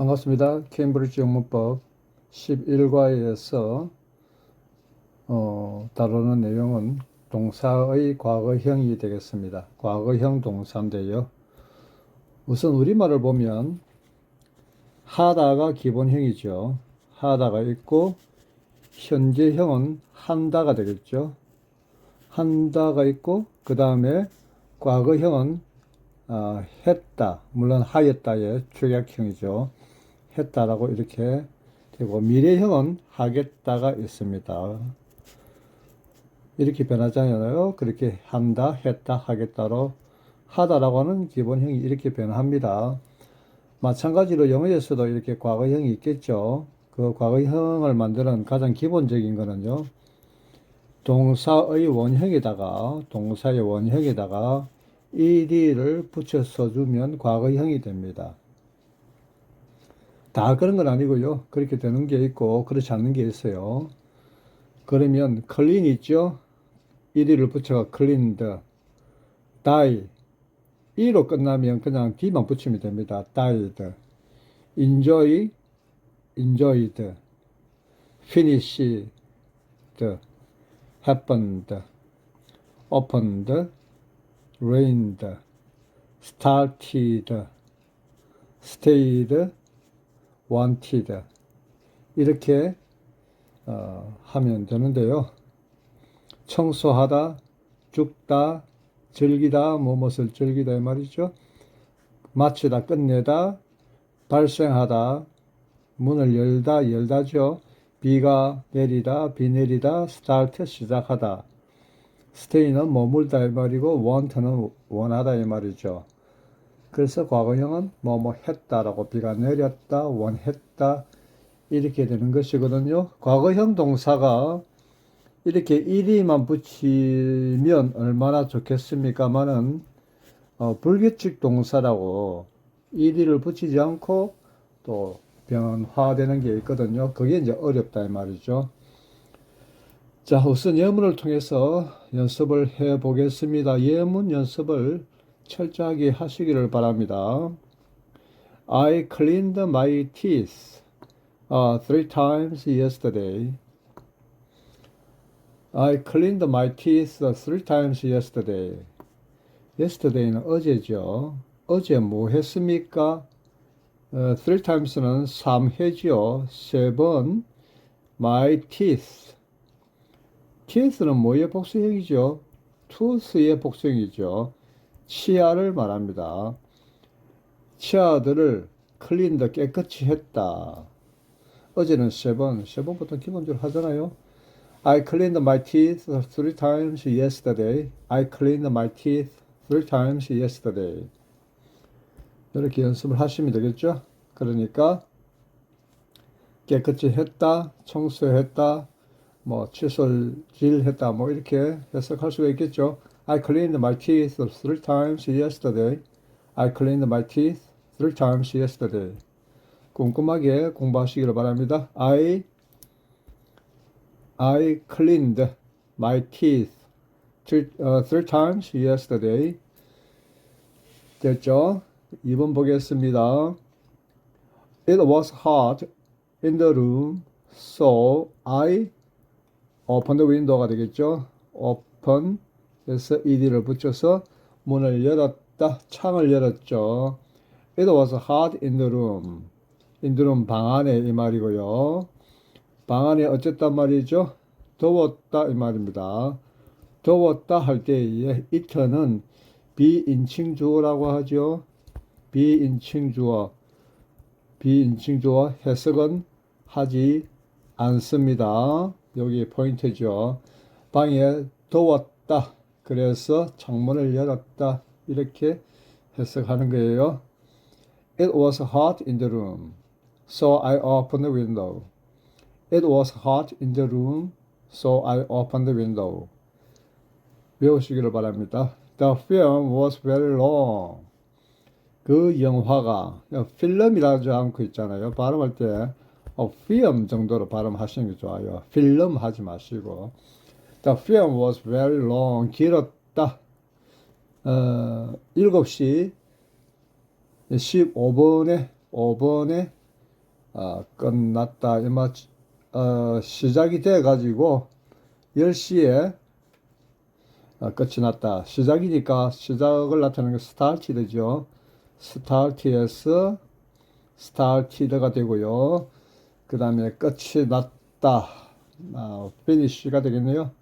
반갑습니다. 케임브리지 영문법 11과에서 어, 다루는 내용은 동사의 과거형이 되겠습니다. 과거형 동사인데요. 우선 우리말을 보면 하다가 기본형이죠. 하다가 있고 현재형은 한다가 되겠죠. 한다가 있고 그 다음에 과거형은 어, 했다, 물론 하였다의 축약형이죠. 했다라고 이렇게 되고 미래형은 하겠다가 있습니다. 이렇게 변하잖아요. 그렇게 한다, 했다, 하겠다로 하다라고 하는 기본형이 이렇게 변합니다. 마찬가지로 영어에서도 이렇게 과거형이 있겠죠. 그 과거형을 만드는 가장 기본적인 거는요. 동사의 원형에다가 동사의 원형에다가 ed를 붙여 써주면 과거형이 됩니다. 다 그런 건 아니고요. 그렇게 되는 게 있고 그렇지 않는 게 있어요. 그러면 clean 있죠? ed를 붙여가 cleaned, die e로 끝나면 그냥 d만 붙이면 됩니다. died, enjoy, enjoyed, finished, happened, opened, rained, started, stayed, wanted 이렇게 어, 하면 되는데요. 청소하다, 죽다, 즐기다, 무엇을 즐기다 이 말이죠. 마치다, 끝내다, 발생하다, 문을 열다, 열다죠. 비가 내리다, 비 내리다, start, 시작하다. stay는 머물다 이 말이고 want는 원하다 이 말이죠. 그래서 과거형은 뭐뭐 했다라고 비가 내렸다, 원했다 이렇게 되는 것이거든요. 과거형 동사가 이렇게 일이만 붙이면 얼마나 좋겠습니까마는 어, 불규칙 동사라고 일이를 붙이지 않고 또 변화되는 게 있거든요. 그게 이제 어렵다 이 말이죠. 자, 우선 예문을 통해서 연습을 해 보겠습니다. 예문 연습을 철저하게 하시기를 바랍니다. I cleaned my teeth uh, three times yesterday. I cleaned my teeth three times yesterday. Yesterday는 어제죠. 어제 뭐 했습니까? 어, three times는 3회죠. 세 번. My teeth. teeth는 뭐의 복수형이죠? tooth의 복수형이죠. 치아를 말합니다. 치아들을 클린더 깨끗이 했다. 어제는 세 번, 세 번부터 기본적으로 하잖아요. I cleaned my teeth three times yesterday. I cleaned my teeth three times yesterday. 이렇게 연습을 하시면 되겠죠? 그러니까 깨끗이 했다, 청소했다, 뭐 칫솔질 했다, 뭐 이렇게 해석할 수가 있겠죠? I cleaned my teeth three times yesterday. I cleaned my teeth three times yesterday. 꼼꼼하게 공부하시기를 바랍니다. I I cleaned my teeth three, uh, times yesterday. 됐죠? 2번 보겠습니다. It was hot in the room, so I opened the window가 되겠죠? open 그래서 ed를 붙여서 문을 열었다, 창을 열었죠. It was hot in the room. in the room 방 안에 이 말이고요. 방 안에 어쨌단 말이죠? 더웠다 이 말입니다. 더웠다 할 때의 it는 비인칭 주어라고 하죠. 비인칭 주어, 비인칭 주어 해석은 하지 않습니다. 여기 포인트죠. 방에 더웠다. 그래서 창문을 열었다. 이렇게 해석하는 거예요. It was hot in the room. So I opened the window. It was hot in the room. So I opened the window. 외우시기를 바랍니다. The film was very long. 그 영화가 필름이라 하지 않고 있잖아요. 발음할 때 어, film 정도로 발음하시는 게 좋아요. 필름 하지 마시고 The film was very long. 길었다. 어, 7시 15분에 5분에 어, 끝났다. 이마 어, 시작이 돼 가지고 10시에 어, 끝이 났다. 시작이니까 시작을 나타내는 게 스타트되죠. 스타트에서 스타트가 되고요. 그 다음에 끝이 났다. 아, finish가 되겠네요.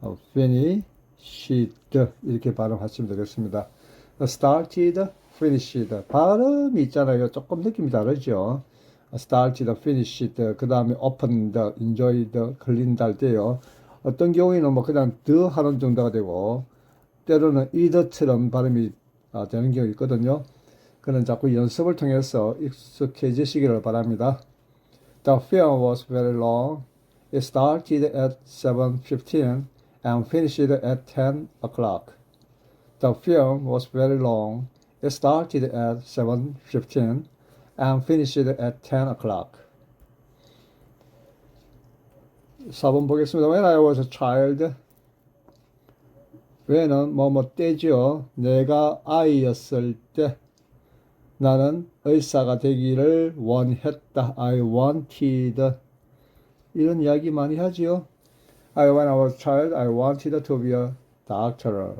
어, finished 이렇게 발음하시면 되겠습니다. started, finished 발음이 있잖아요. 조금 느낌이 다르죠. started, finished 그 다음에 opened, enjoyed, cleaned 할 때요. 어떤 경우에는 뭐 그냥 the 하는 정도가 되고 때로는 either처럼 발음이 아, 되는 경우 있거든요. 그는 자꾸 연습을 통해서 익숙해지시기를 바랍니다. The film was very long. It started at 7.15 and finished at 10 o'clock. The film was very long. It started at 7.15 and finished at 10 o'clock. 4번 보겠습니다. When I was a child. when은 뭐뭐 때죠. 내가 아이였을 때 나는 의사가 되기를 원했다. I wanted. 이런 이야기 많이 하지요. I, when I was a child, I wanted to be a doctor.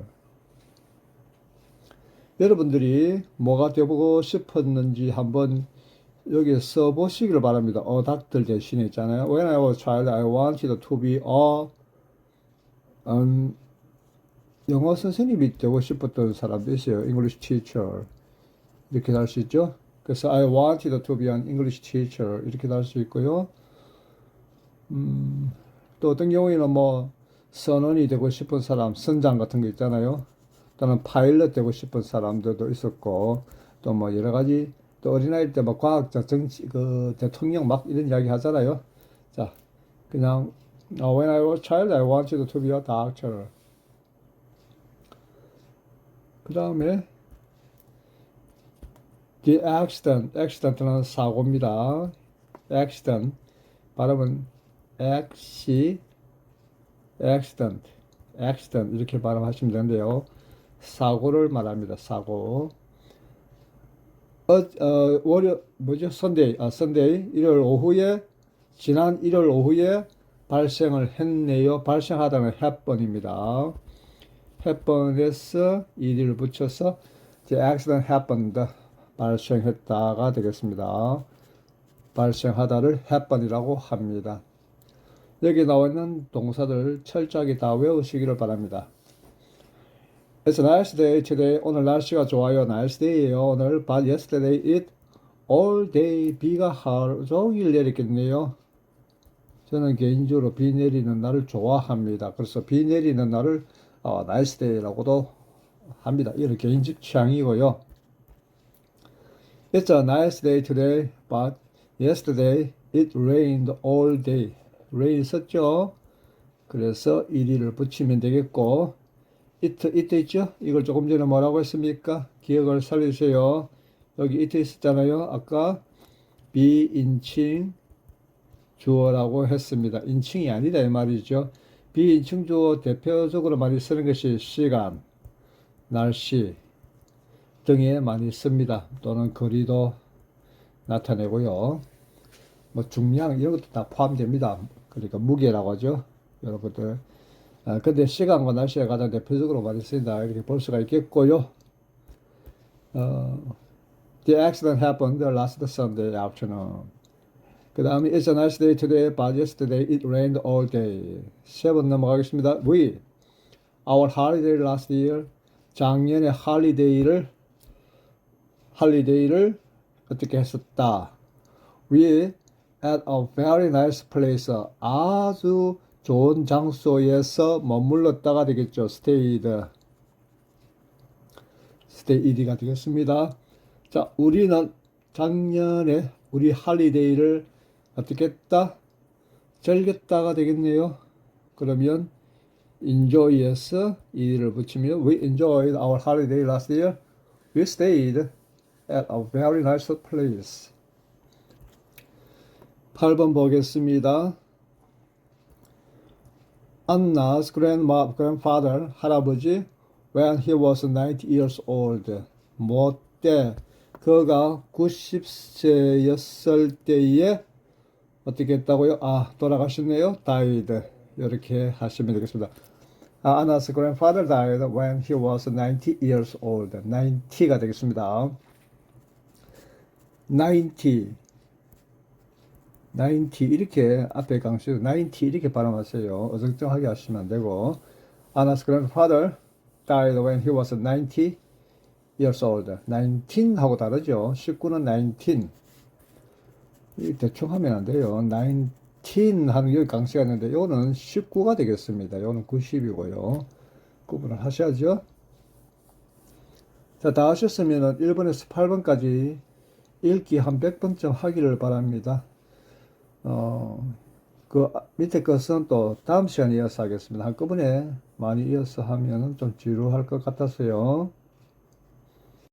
여러분들이 뭐가 되고 싶었는지 한번 여기 써보시기를 바랍니다. 어, 닥터 대신에 있잖아요. When I was a child, I wanted to be a 음, 영어 선생님이 되고 싶었던 사람도 있어요. English teacher. 이렇게 할 수 있죠. 그래서 I wanted to be an English teacher. 이렇게 할 수 있고요. 음, 또 어떤 경우에는 뭐 선원이 되고 싶은 사람, 선장 같은 거 있잖아요. 또는 파일럿 되고 싶은 사람들도 있었고, 또 뭐 여러 가지, 또 어린아이 때 뭐 과학자, 정치, 그 대통령 막 이런 이야기 하잖아요. 자, 그냥, uh, when I was a child, I wanted to be a doctor. 그 다음에, the accident, accident는 사고입니다. accident, 발음은 acci, accident, accident 이렇게 발음하시면 되는데요. 사고를 말합니다. 사고. 어, 어, 월요 뭐죠? 선데이, 아, 선데이 일요일 오후에 지난 일요일 오후에 발생을 했네요. 발생하다는 happen입니다. happen에서 ed를 붙여서 the accident 발생했다가 되겠습니다. 발생하다를 happen이라고 합니다. 여기 나와 있는 동사들 철저하게 다 외우시기를 바랍니다. It's a nice day today. 오늘 날씨가 좋아요. nice day예요. 오늘 but yesterday it all day 비가 하루 종일 내렸겠네요. 저는 개인적으로 비 내리는 날을 좋아합니다. 그래서 비 내리는 날을 어, nice day라고도 합니다. 이런 개인적 취향이고요. It's a nice day today, but yesterday it rained all day. Rain 썼죠? 그래서 일일을 붙이면 되겠고, it, it 있죠? 이걸 조금 전에 뭐라고 했습니까? 기억을 살려주세요. 여기 it 있었잖아요. 아까 be 인칭 주어라고 했습니다. 인칭이 아니다 이 말이죠. 비인칭 주어 대표적으로 많이 쓰는 것이 시간, 날씨 등에 많이 씁니다. 또는 거리도 나타내고요. 뭐 중량 이런 것도 다 포함됩니다. 그러니까 무게라고 하죠. 여러분들. 아, 근데 시간과 날씨가 가장 대표적으로 많이 쓰인다. 이렇게 볼 수가 있겠고요. 어, the accident happened last Sunday afternoon. 그 다음에 It's a nice day today, but yesterday it rained all day. 세번 넘어가겠습니다. We, our holiday last year, 작년에 할리데이를 할리데이를 어떻게 했었다. We at a very nice place. 아주 좋은 장소에서 머물렀다가 되겠죠. stayed. stayed가 되겠습니다. 자, 우리는 작년에 우리 할리데이를 어떻게 했다? 즐겼다가 되겠네요. 그러면 enjoy에서 이를 붙이면 we enjoyed our holiday last year. We stayed at a very nice place. 8번 보겠습니다. Anna's grandma, grandfather, 할아버지, when he was 90 years old. 뭐 때, 그 그가 90세였을 때에 어떻게 했다고요? 아, 돌아가셨네요. died. 이렇게 하시면 되겠습니다. 아, Anna's grandfather died when he was 90 years old. 90가 되겠습니다. 90. 90 이렇게 앞에 강수 90 이렇게 발음하세요. 어정쩡하게 하시면 안 되고 Anna's grandfather died when he was 90 years old. 19 하고 다르죠. 19는 19. 이 대충 하면 안 돼요. 19 하는 여기 강수가 있는데 요거는 19가 되겠습니다. 요거는 90이고요. 구분을 하셔야죠. 자, 다 하셨으면 1번에서 8번까지 읽기 한 100번쯤 하기를 바랍니다. 어, 그 밑에 것은 또 다음 시간에 이어서 하겠습니다. 한꺼번에 많이 이어서 하면은 좀 지루할 것 같아서요.